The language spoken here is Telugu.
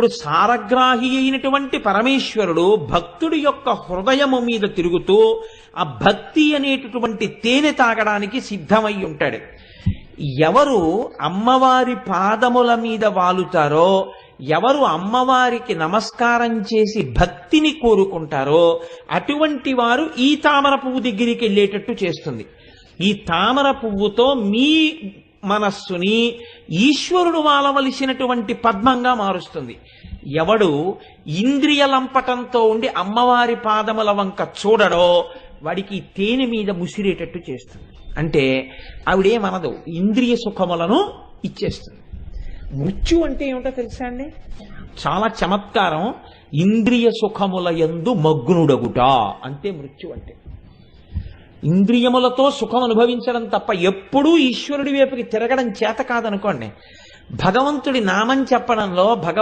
ఇప్పుడు సారగ్రాహి అయినటువంటి పరమేశ్వరుడు భక్తుడి యొక్క హృదయము మీద తిరుగుతూ ఆ భక్తి అనేటటువంటి తేనె తాగడానికి సిద్ధమై ఉంటాడు. ఎవరు అమ్మవారి పాదముల మీద వాలుతారో ఎవరు అమ్మవారికి నమస్కారం చేసి భక్తిని కోరుకుంటారో అటువంటి వారు ఈ తామర పువ్వు దగ్గరికి వెళ్ళేటట్టు చేస్తుంది. ఈ తామర పువ్వుతో మీ మనస్సుని ఈశ్వరుడు వాలవలసినటువంటి పద్మంగా మారుస్తుంది. ఎవడు ఇంద్రియ లంపటంతో ఉండి అమ్మవారి పాదముల వంక చూడడో వాడికి తేనె మీద ముసిరేటట్టు చేస్తుంది. అంటే ఆవిడేమనదు ఇంద్రియ సుఖములను ఇచ్చేస్తుంది. మృత్యు అంటే ఏమిటో తెలుసా అండి? చాలా చమత్కారం ఇంద్రియ సుఖముల యందు మగ్నుడగుట అంతే మృత్యు అంటే. ఇంద్రియములతో సుఖం అనుభవించడం తప్ప ఎప్పుడూ ఈశ్వరుడి వైపుకి తిరగడం చేత కాదనుకోండి. భగవంతుడి నామం చెప్పడంలో భగ